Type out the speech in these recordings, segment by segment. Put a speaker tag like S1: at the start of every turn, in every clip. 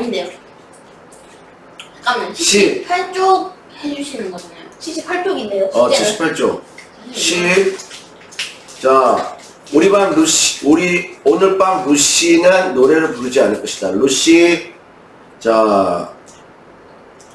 S1: 아닌데요. 잠깐만.
S2: 십.
S1: 78쪽 해주시는 거잖아요.
S3: 78쪽인데요.
S2: 어, 78쪽. 10. 자, 우리 반 루시, 우리 오늘 밤 루시는 노래를 부르지 않을 것이다. 루시, 자,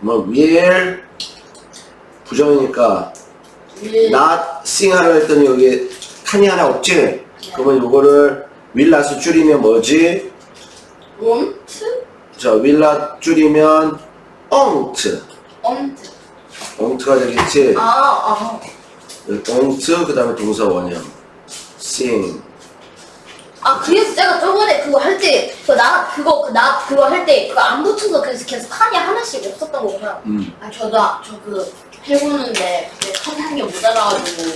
S2: 뭐, will, 부정이니까,
S1: 일,
S2: not sing 하려 했더니 여기 칸이 하나 없지? 그러면 요거를 will not을 줄이면 뭐지?
S1: 롬트?
S2: 자, not 줄이면 엉트.
S1: 엄트.
S2: 엉트가 되겠지?
S3: 아, 아.
S2: 엉트, 그 다음에 동사 원형. sing.
S3: 아, 그래서 제가 저번에 그거 할 때, 그 나, 그거, 그 나, 그거 할 때, 그거 안 붙여서 그래서 계속 칸이 하나씩 없었던 거구나.
S2: 음.
S1: 아, 저도, 저 그, 해보는데, 칸이 한개 모자라가지고.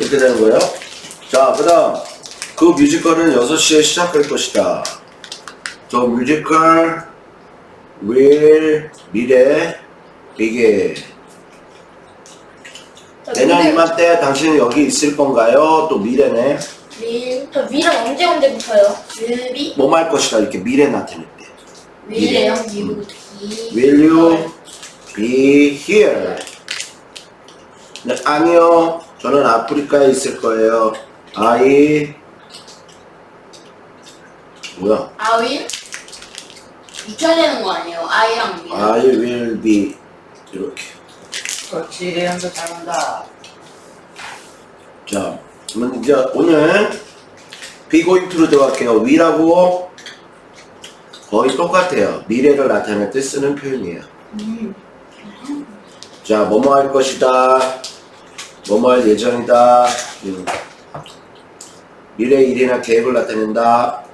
S2: 이렇게 되는 거예요. 자, 그 다음. 그 뮤지컬은 6시에 시작할 것이다. 저 뮤지컬 will 미래 이게
S3: 저
S2: 내년 이맘때 당신은 여기 있을 건가요? 또 미래네.
S1: 밀,
S3: 저 미래 언제 언제부터요?
S1: 밀비?
S2: 뭐 할 것이다. 이렇게 미래 나타낼 때.
S1: 밀이에요. 미국 비.
S2: Will you be here? 네, 아니요. 저는 아프리카에 있을 거예요. I 뭐야?
S1: 아윌? 붙여야 되는 거 아니에요? 아이랑 밀.
S2: I will be 이렇게.
S4: 그렇지 레연도 잘한다
S2: 자, 그러면 이제 오늘 비고잉투로 들어갈게요. 위라고 거의 똑같아요. 미래를 나타낼 때 쓰는 표현이에요.
S1: 음.
S2: 자, 뭐뭐 할 것이다. 뭐뭐 할 예정이다. 음. 미래 일이나 계획을 나타낸다.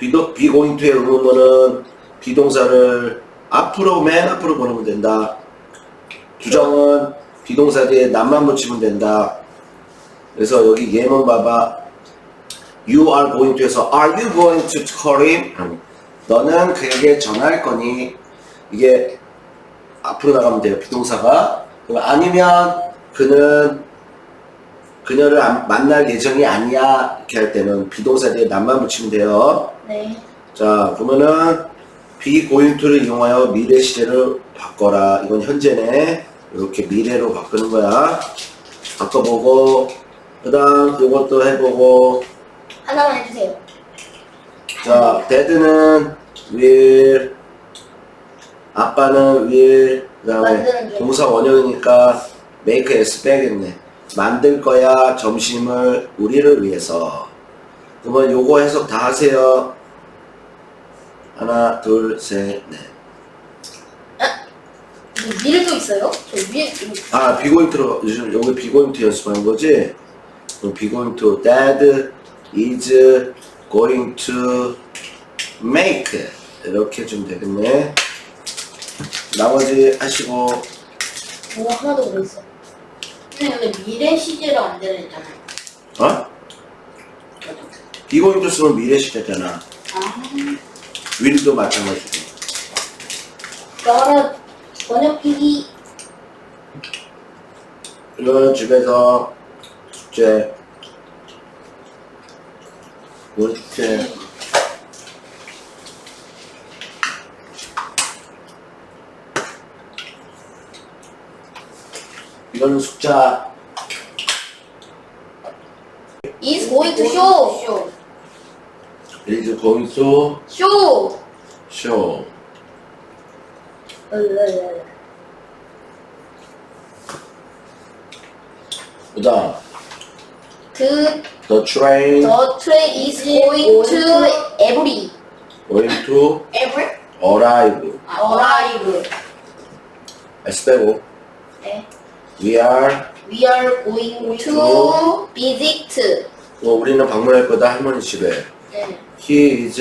S2: 비도, 비고잉투의 의문문은 비동사를 앞으로 맨 앞으로 보내면 된다. 주정은 비동사 뒤에 남만 붙이면 된다. 그래서 여기 예문 봐봐. You are going to에서 Are you going to call him? 음. 너는 그에게 전화할 거니? 이게 앞으로 나가면 돼요. 비동사가. 아니면 그는 그녀를 안- 만날 예정이 아니야 이렇게 할 때는 비동사 뒤에 남만 붙이면 돼요.
S3: 네.
S2: 자 그러면은 비고잉투를 이용하여 미래 시제를 바꿔라. 이건 현재네. 이렇게 미래로 바꾸는 거야. 바꿔보고 그 다음 이것도 해보고
S3: 하나만 해주세요.
S2: 자, 데드는 will, 아빠는 will, 그 다음에
S3: 중.
S2: 동사 원형이니까 make s 빼겠네. 만들 거야, 점심을 우리를 위해서. 그러면 요거 해석 다 하세요. 하나, 둘, 셋, 넷.
S3: 뭐 밀도 있어요? 저 위에, 이거
S2: 아, 비고잉트로, 요즘 여기 비고잉트 연습하는 거지? 그럼 비고잉트, dad is going to make. 이렇게 좀 되겠네. 나머지 하시고,
S3: 뭐가 하나도 못 있어.
S1: 근데 여기 미래 시제로 안 되는 했잖아요.
S2: 어? 비고잉트 쓰면 미래 시대잖아.
S1: 아,
S2: will도 마찬가지고.
S3: 여러 번역기기
S2: 이거는 집에서 숙제, 뭘 숙제, 이거는 숙자,
S3: is going to show.
S1: 쇼.
S2: is going to
S3: show.
S2: show.
S3: 으으으.
S2: 그 다음,
S3: 그
S2: the train
S3: the train is going to every
S2: going to
S1: 에블?
S2: arrive.
S1: 아.
S2: S 빼고,
S3: 네.
S2: we are,
S3: we are going to
S2: to
S3: visit
S2: 뭐 우리는 방문할 거다 할머니 집에.
S3: 네.
S2: He is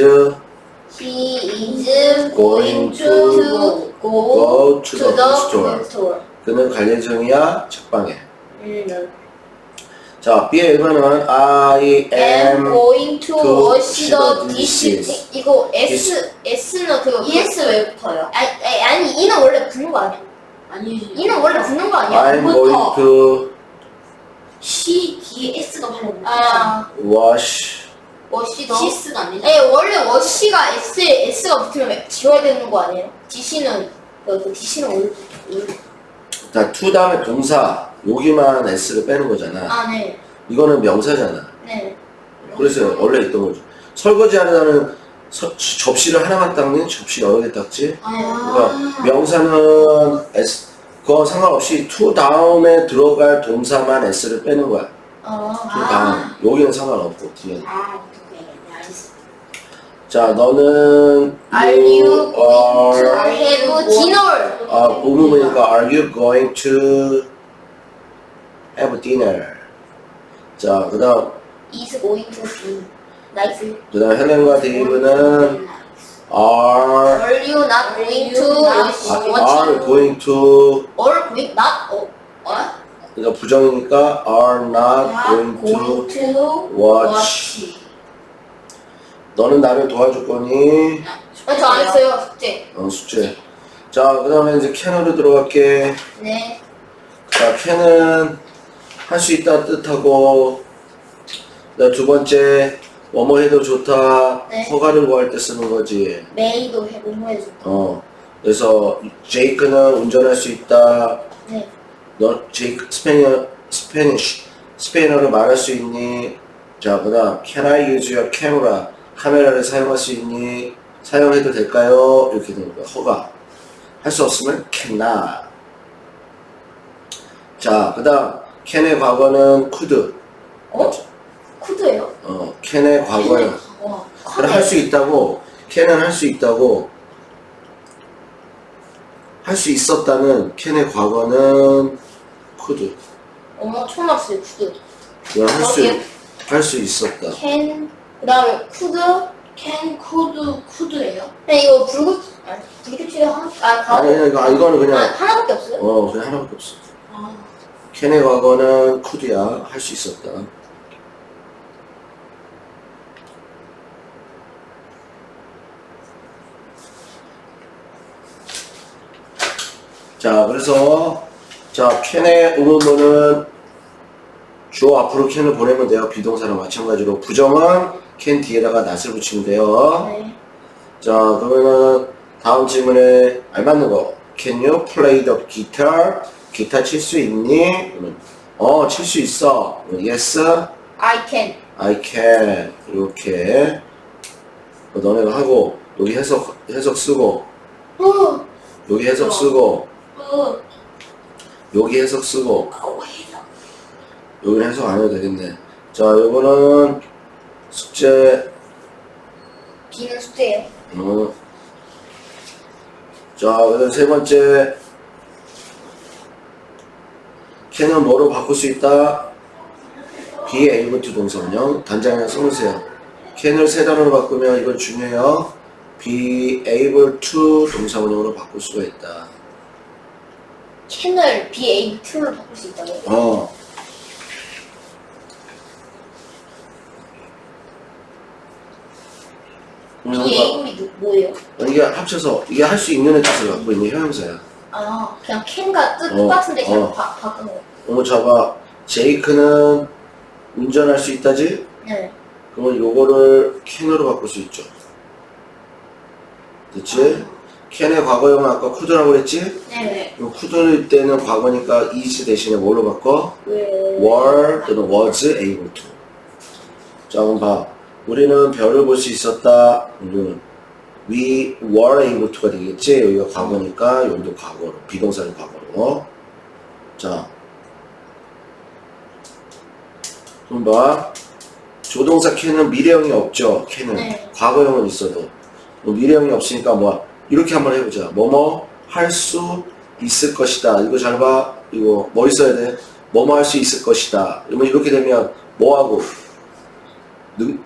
S3: he is
S2: Going
S3: to go
S2: go to the bookstore.
S3: bookstore.
S2: 그는 갈 예정이야 책방에.
S3: 음, 네.
S2: 자, B의 1번은 I
S3: am
S2: am
S3: going to
S2: to
S3: wash the
S2: the
S3: dishes. 이거 S S는 그거
S1: ES 왜 붙어요?
S3: 아니, 아니 아니 이는 원래 붙는 거 아니야?
S1: 아니지.
S3: 이는 원래 붙는 거 아니야?
S2: I'm
S1: 부터.
S2: going to
S1: C 뒤에 S가 발렸네.
S3: 아
S2: wash
S3: 워시더.
S1: 시스가 아니죠?
S3: 예, 원래 워시가 S S가 붙으면 지워야 되는 거 아니에요? DC는 그, 그 DC는 올, 올.
S2: 자, to 다음에 동사 여기만 s를 빼는 거잖아.
S3: 아, 네,
S2: 이거는 명사잖아.
S3: 네.
S2: 그래서 원래 있던 거죠. 설거지 하려는 서- 접시를 하나만 닦니? 접시 여러 개 닦지? 그러니까 명사는 s 그거 상관없이 to 다음에 들어갈 동사만 s를 빼는 거야.
S3: 어,
S2: to 다음 여기는 상관없고 뒤에.
S1: 아. 네.
S2: 자, 너는
S3: Are you going to
S2: are
S3: have dinner?
S2: 아, 의문문이니까 Are you going to have dinner? 자, 그다음
S3: Is going to be. 나이스.
S2: 그다음 헬렌과 데이브는 are
S3: Are you not going to watch?
S2: are going to
S3: Or going not? 어? 어?
S2: 그러니까 부정이니까 are not
S3: Going to
S2: watch. 너는 나를 도와줄 거니?
S3: 아, 저안 했어요, 숙제.
S2: 어, 숙제. 자, 그 다음에 이제 can으로 들어갈게.
S3: 네.
S2: 자, can은 할 수 있다 뜻하고, 그다음 두 번째 뭐뭐 해도 좋다.
S3: 네.
S2: 허가를 구할 때 쓰는 거지.
S3: 메이도 해, 뭐뭐 해줘.
S2: 어. 그래서 제이크는 운전할 수 있다.
S3: 네.
S2: 너 제이크 스페인어 스페니쉬 스페인어를 말할 수 있니? 자, 그다음 Can I use your camera? 카메라를 사용할 수 있니? 사용해도 될까요? 이렇게 되는 거야. 허가. 할 수 없으면 cannot. 자, 그 다음 can의 과거는 could.
S3: 어? 쿠드예요?
S2: 어, can의 과거예요.
S3: 와.
S2: 그래 할수 있다고 can은 할 수 있다고 할 수 있었다는 can의 과거는 could.
S3: 알았어요, 쿠드.
S2: 할 수? 할 수 있었다.
S3: 캔, 그 다음에 쿠드.
S1: 캔 코드 쿠드예요?
S3: 그냥 이거 불구, 아, 불규칙이 하나, 아, 가오.
S2: 아니 이거 이거는
S3: 아,
S2: 그냥
S3: 하나밖에 없어요?
S2: 어 그냥 하나밖에 없어.
S1: 아,
S2: 캔의 과거는 could야 할 수 있었다. 자 그래서 자 캔의 의문문은 주어 앞으로 캔을 보내면 돼요. 비동사랑 마찬가지로 부정은 캔 뒤에다가 낫을 붙이면 돼요.
S3: 네.
S2: 자 그러면은 다음 질문에 알맞는 거 Can you play the guitar? 기타 칠 수 있니? 어 칠 수 있어 Yes
S3: I can.
S2: I can 이렇게 어, 너네가 하고 여기 해석 해석 쓰고
S3: 어,
S2: 여기 해석 쓰고
S3: 어,
S2: 여기 해석 쓰고
S3: 어.
S2: 여기는 해석 안 해도 되겠네 자 요거는 숙제
S3: B는 숙제예요.
S2: 어. 자, 그다음 세 번째. can은 뭐로 바꿀 수 있다? be able to 동사원형. 단장이나 써놓으세요. can을 세 단어로 바꾸면 이건 중요해요. be able to 동사원형으로 바꿀 수가 있다.
S3: can을 be able to로 바꿀 수 있다고요?
S2: 어.
S3: be
S2: 그러니까
S3: able이 누- 뭐예요?
S2: 이게 합쳐서 이게 할 수 있는 뜻을 갖고 있는 형용사야.
S3: 아, 그냥 can과 뜻
S2: 어,
S3: 똑같은데 그냥
S2: 어.
S3: 바, 바꾼 거.
S2: 어, 잡아. 제이크는 운전할 수 있다지?
S3: 네.
S2: 그러면 요거를 캔으로 바꿀 수 있죠. 됐지? 캔의 과거형은 아까 쿠드라고 그랬지?
S3: 네.
S2: 그럼 쿠드일 때는 과거니까 is 대신에 뭘로 바꿔?
S3: 왜?
S2: were 또는 was able to. 자, 그럼 봐. 우리는 별을 볼 수 있었다. 우리는 we were able to가 되겠지? 여기가 과거니까 여기도 과거로. 비동사는 과거로. 자. 그럼 봐. 조동사 캔은 미래형이 없죠. 캔은.
S3: 네.
S2: 과거형은 있어도. 뭐 미래형이 없으니까 뭐 이렇게 한번 해보자. 뭐뭐 할 수 있을 것이다. 이거 잘 봐. 이거 뭐 있어야 돼? 뭐뭐 할 수 있을 것이다. 그러면 이렇게 되면 뭐하고 능,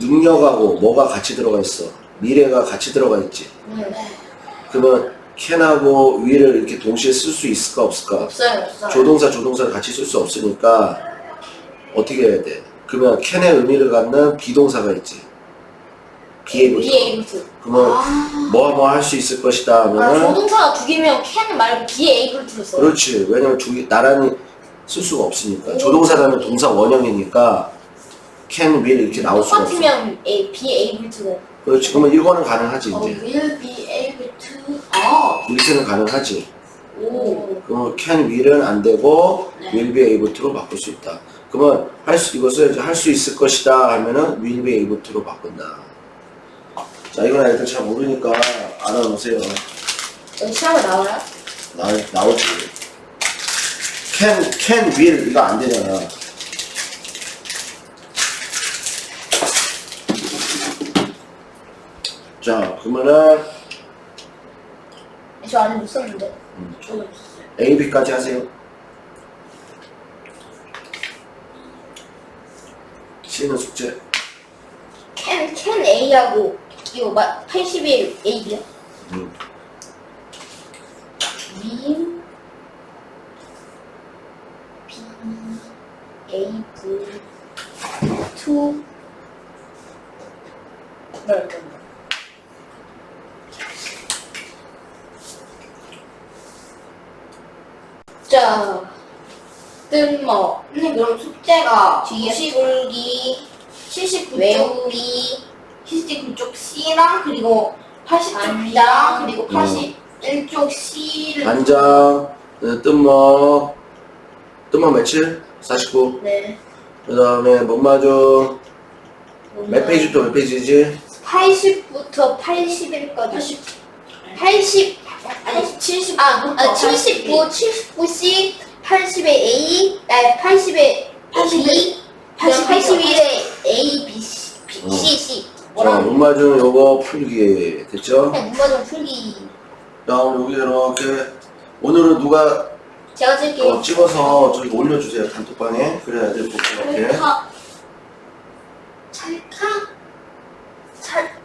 S2: 능력하고 뭐가 같이 들어가 있어. 미래가 같이 들어가 있지.
S3: 네.
S2: 그러면 can하고 will을 이렇게 동시에 쓸 수 있을까 없을까?
S3: 없어요, 없어요.
S2: 조동사 조동사를 같이 쓸 수 없으니까 어떻게 해야 돼? 그러면 can의 의미를 갖는 비동사가 있지. to.
S3: able to.
S2: 그러면
S1: 아,
S2: 뭐뭐 할 수 있을 것이다
S3: 아,
S2: 하면은
S3: 조동사가 두 개면 can 말고 be able 써요.
S2: 그렇지. 왜냐면 두 개, 나란히 쓸 수가 없으니까.
S3: 오.
S2: 조동사라는 동사 원형이니까 can, will 이렇게 나올 수가 없어.
S3: 똑같으면 A, be able to.
S2: 그렇지. 그러면 이거는 가능하지
S1: 어,
S2: 이제.
S1: will be able to. 아.
S2: 이렇게는 가능하지.
S1: 오.
S2: 그러면 can, will은 안 되고
S1: 네.
S2: will be able to로 바꿀 수 있다. 그러면 할 수, 이것을 할수 있을 것이다 하면은 will be able to로 바꾼다. 자, 이건 애들 잘 모르니까 알아놓으세요.
S3: 여기 시험에 나와요?
S2: 나, 나오지. can, can, will 이거 안 되잖아. 자, 그러면은
S3: 저 아직 못 썼는데.
S1: 있었어요.
S2: A, B까지 하세요. C는 숙제.
S3: can, can A하고 이거 마, 81 A야?
S2: 음.
S3: will be able to 뭐랄 까자 뜬뭐
S1: 근데 그럼 숙제가
S3: 뒤에
S1: 90,
S3: 풀기
S1: 79쪽
S3: 외우기
S1: 79쪽 C랑 그리고 80쪽 B랑. 그리고
S2: 음.
S1: 81쪽 C를
S2: 반장, 어, 뜬먹, 뜬먹 며칠? 49.
S3: 네
S2: 그 다음에 못마중, 몇 페이지부터 몇 페이지지?
S3: 80부터 81까지
S1: 80
S3: 80
S1: 아니 70.
S3: 아, 아 79, 79C, 80에 A, 아 80에 80에
S1: B,
S3: 81에 어. A, B, C, B,
S2: 어.
S3: C, C.
S2: 자, 뭐라고? 눈마중 요거 풀기 됐죠?
S3: 그냥 눈마 좀 풀기.
S2: 다음 여기 이렇게 오늘은 누가
S3: 제가
S2: 어,
S3: 찍을게요.
S2: 찍어서 저기 올려주세요 단톡방에 그래야 돼 복잡하게 찰칵?
S1: 찰칵.